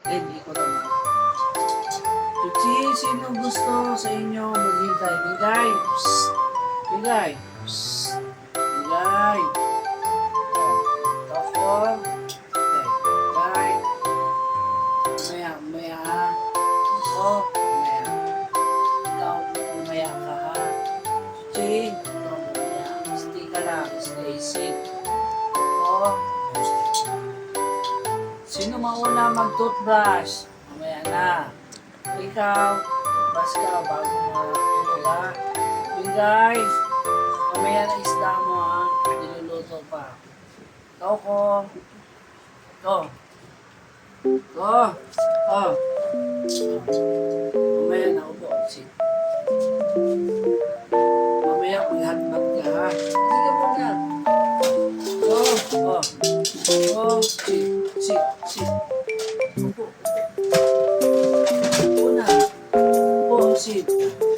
Hindi ko naman. Chuchi, sino gusto sa inyo maghintay? Bigay! Psst! Bigay! Psst! Bigay! Ako. Bigay! Maya, maya ha. Ako, maya. Ikaw, ka ha. Chuchi, ikaw maya. Stay ka. Stay safe. Sino mauna mag-toothbrush? Mamaya na. Ikaw, toothbrush ka bago mo tulula. Yun guys, mamaya na isda mo ha. Niluluto pa. Ikaw ko. Ito. Ito. Ito. Mamaya na upo. Sit. Mamaya maghatbat ka ha. Sige po na. Oh, oh, oh, sit, sit. 记。